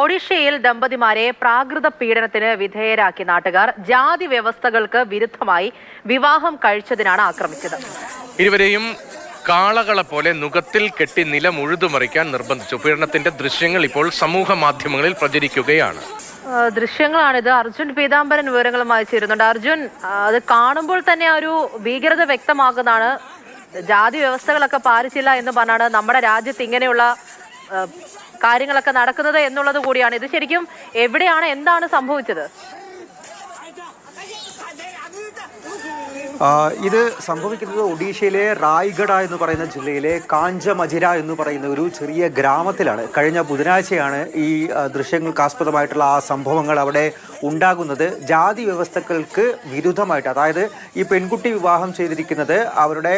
ഒഡീഷയിൽ ദമ്പതിമാരെ പ്രാകൃത പീഡനത്തിന് വിധേയരാക്കിയ നാട്ടുകാർ ജാതി വ്യവസ്ഥകൾക്ക് വിരുദ്ധമായി വിവാഹം കഴിച്ചതിനാണ് ആക്രമിച്ചത്. ഇരുവരെയും കാളകളെ പോലെ നുഖത്തിൽ കെട്ടി നിലം ഉഴുതുമറിക്കാൻ നിർബന്ധിച്ചു. പീഡനത്തിന്റെ ദൃശ്യങ്ങൾ ഇപ്പോൾ സമൂഹ മാധ്യമങ്ങളിൽ പ്രചരിക്കുകയാണ്. ദൃശ്യങ്ങളാണിത്. അർജുൻ പീതാംബരൻ വിവരങ്ങളുമായി ചേരുന്നുണ്ട് അർജുൻ അത് കാണുമ്പോൾ തന്നെ ആ ഒരു ഭീകരത വ്യക്തമാകുന്നതാണ്. ജാതി വ്യവസ്ഥകളൊക്കെ പാലിച്ചില്ല എന്ന് പറഞ്ഞാണ് നമ്മുടെ രാജ്യത്ത് ഇങ്ങനെയുള്ള കാര്യങ്ങളൊക്കെ നടക്കുന്നത് എന്നുള്ളത് കൂടിയാണ്. ഇത് ശരിക്കും എവിടെയാണ് എന്താണ് സംഭവിച്ചത്? ഇത് സംഭവിക്കുന്നത് ഒഡീഷയിലെ റായ്ഗഡ എന്ന് പറയുന്ന ജില്ലയിലെ കാഞ്ചമജിര എന്ന് പറയുന്ന ഒരു ചെറിയ ഗ്രാമത്തിലാണ്. കഴിഞ്ഞ ബുധനാഴ്ചയാണ് ഈ ദൃശ്യങ്ങൾക്ക് ആസ്പദമായിട്ടുള്ള ആ സംഭവങ്ങൾ അവിടെ ഉണ്ടാകുന്നത്. ജാതി വ്യവസ്ഥകൾക്ക് വിരുദ്ധമായിട്ട് അതായത് ഈ പെൺകുട്ടി വിവാഹം ചെയ്തിരിക്കുന്നത് അവരുടെ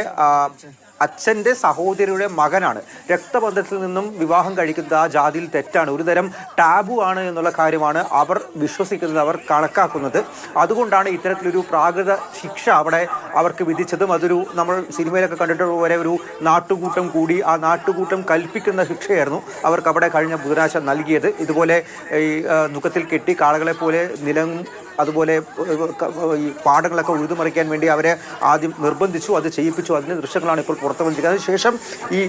അച്ഛന്റെ സഹോദരിയുടെ മകനാണ്. രക്തബന്ധത്തിൽ നിന്നും വിവാഹം കഴിക്കുന്നത് ആ ജാതിയിൽ തെറ്റാണ്. ഒരു തരം ടാബു ആണ് എന്നുള്ള കാര്യമാണ് അവർ വിശ്വസിക്കുന്നത് അവർ കണക്കാക്കുന്നത്. അതുകൊണ്ടാണ് ഇത്തരത്തിലൊരു പ്രാകൃത ശിക്ഷ അവിടെ അവർക്ക് വിധിച്ചതും അതൊരു നമ്മൾ സിനിമയിലൊക്കെ കണ്ടിട്ടുള്ള പോലെ ഒരു നാട്ടുകൂട്ടം കൂടി ആ നാട്ടുകൂട്ടം കൽപ്പിക്കുന്ന ശിക്ഷയായിരുന്നു അവർക്ക് അവിടെ കഴിഞ്ഞ ബുധനാഴ്ച നൽകിയത്. ഇതുപോലെ ഈ ദുഃഖത്തിൽ കെട്ടി കാളകളെ പോലെ നിലം അതുപോലെ ഈ പാടങ്ങളൊക്കെ ഉഴുതുമറിക്കാൻ വേണ്ടി അവരെ ആദ്യം നിർബന്ധിച്ചു അത് ചെയ്യിപ്പിച്ചു. അതിന്റെ ദൃശ്യങ്ങളാണ് ഇപ്പോൾ പുറത്തു വന്നിരിക്കുന്നത് അതിനുശേഷം ഈ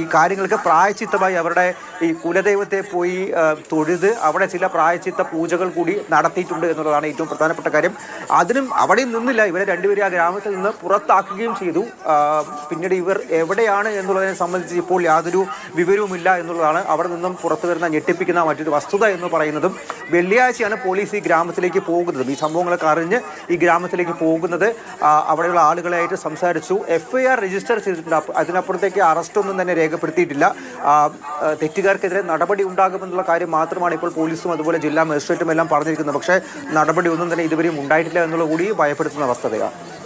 ഈ കാര്യങ്ങൾക്ക് പ്രായച്ചിത്തമായി അവരുടെ ഈ കുലദൈവത്തെ പോയി തൊഴുത് അവിടെ ചില പ്രായച്ചിത്ത പൂജകൾ കൂടി നടത്തിയിട്ടുണ്ട് എന്നുള്ളതാണ് ഏറ്റവും പ്രധാനപ്പെട്ട കാര്യം. അതിനും അവിടെയും നിന്നില്ല. ഇവരെ രണ്ടുപേരും ആ ഗ്രാമത്തിൽ നിന്ന് പുറത്താക്കുകയും ചെയ്തു. പിന്നീട് ഇവർ എവിടെയാണ് എന്നുള്ളതിനെ സംബന്ധിച്ച് ഇപ്പോൾ യാതൊരു വിവരവുമില്ല എന്നുള്ളതാണ് അവിടെ നിന്നും പുറത്തു വരുന്ന ഞെട്ടിപ്പിക്കുന്ന മറ്റൊരു വസ്തുത എന്ന് പറയുന്നതും. വെള്ളിയാഴ്ചയാണ് പോലീസ് ഈ ഗ്രാമത്തിലേക്ക് പോകുന്നത്. ഈ സംഭവങ്ങളൊക്കെ അറിഞ്ഞ് ഈ ഗ്രാമത്തിലേക്ക് പോകുന്നത് അവിടെയുള്ള ആളുകളായിട്ട് സംസാരിച്ചു. എഫ് ഐ ആർ രജിസ്റ്റർ ചെയ്തിട്ടുണ്ട്. അതിനപ്പുറത്തേക്ക് അറസ്റ്റൊന്നും തന്നെ രേഖപ്പെടുത്തിയിട്ടില്ല. തെറ്റുകാർക്കെതിരെ നടപടി ഉണ്ടാകുമെന്നുള്ള കാര്യം മാത്രമാണ് ഇപ്പോൾ പോലീസും അതുപോലെ ജില്ലാ മജിസ്ട്രേറ്റും എല്ലാം പറഞ്ഞിരിക്കുന്നത്. പക്ഷേ നടപടി ഒന്നും തന്നെ ഇതുവരെയും ഉണ്ടായിട്ടില്ല എന്നുള്ള കൂടി ഭയപ്പെടുത്തുന്ന വസ്തുതയാണ്